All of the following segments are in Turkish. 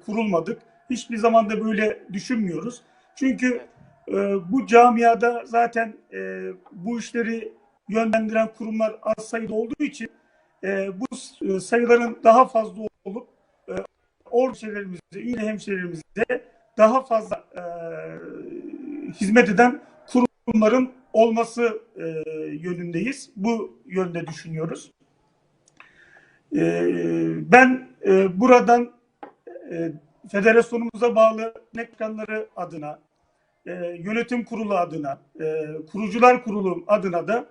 kurulmadık. Hiçbir zaman da böyle düşünmüyoruz. Çünkü e, bu camiada zaten e, bu işleri yönlendiren kurumlar az sayıda olduğu için e, bu s- sayıların daha fazla olup e, ordu hemşehrilerimize, üye hemşehrilerimize daha fazla e, hizmet eden kurumların olması e, yönündeyiz. Bu yönde düşünüyoruz. E, ben e, buradan e, federasyonumuza bağlı nekkanları adına, e, yönetim kurulu adına, e, kurucular kurulu adına da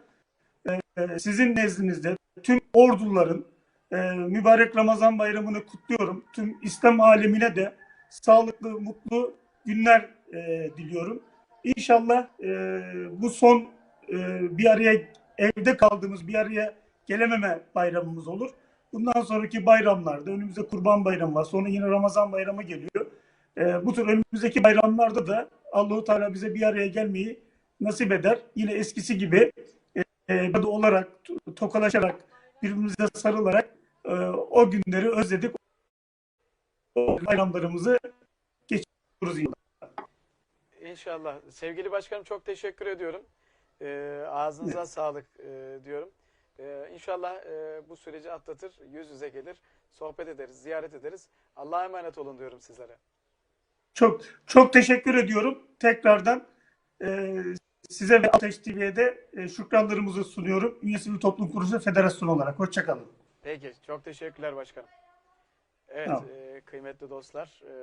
e, sizin nezdinizde tüm orduların e, mübarek Ramazan bayramını kutluyorum. Tüm İslam alemine de sağlıklı, mutlu günler e, diliyorum. İnşallah e, bu son e, bir araya evde kaldığımız bir araya gelememe bayramımız olur. Bundan sonraki bayramlarda önümüzde Kurban Bayramı var. Sonra yine Ramazan Bayramı geliyor. E, bu tür önümüzdeki bayramlarda da Allahu Teala bize bir araya gelmeyi nasip eder. Yine eskisi gibi e, burada olarak to- tokalaşarak birbirimize sarılarak e, o günleri özledik. O bayramlarımızı geçiyoruz inşallah. Sevgili başkanım çok teşekkür ediyorum. Ee, ağzınıza sağlık e, diyorum. Ee, inşallah e, bu süreci atlatır, yüz yüze gelir, sohbet ederiz, ziyaret ederiz. Allah'a emanet olun diyorum sizlere. Çok çok teşekkür ediyorum. Tekrardan e, size ve Ateş TV'ye de e, şükranlarımızı sunuyorum. Ünye Sivil Toplum Kuruluşu Federasyon olarak. Hoşçakalın. Peki, çok teşekkürler başkanım. Evet, Tamam. e, kıymetli dostlar, e,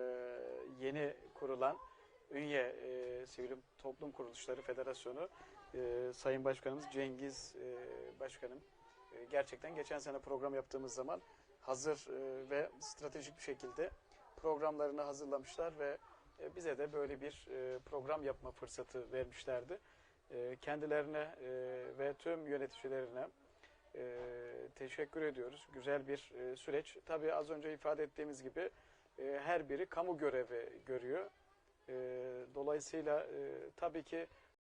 yeni kurulan Ünye e, Sivil Toplum Kuruluşları Federasyonu e, Sayın Başkanımız Cengiz e, Başkanım e, gerçekten geçen sene program yaptığımız zaman hazır e, ve stratejik bir şekilde programlarını hazırlamışlar ve e, bize de böyle bir e, program yapma fırsatı vermişlerdi. E, kendilerine e, ve tüm yöneticilerine e, teşekkür ediyoruz. Güzel bir e, süreç. Tabii az önce ifade ettiğimiz gibi e, her biri kamu görevi görüyor. E, dolayısıyla e, tabii ki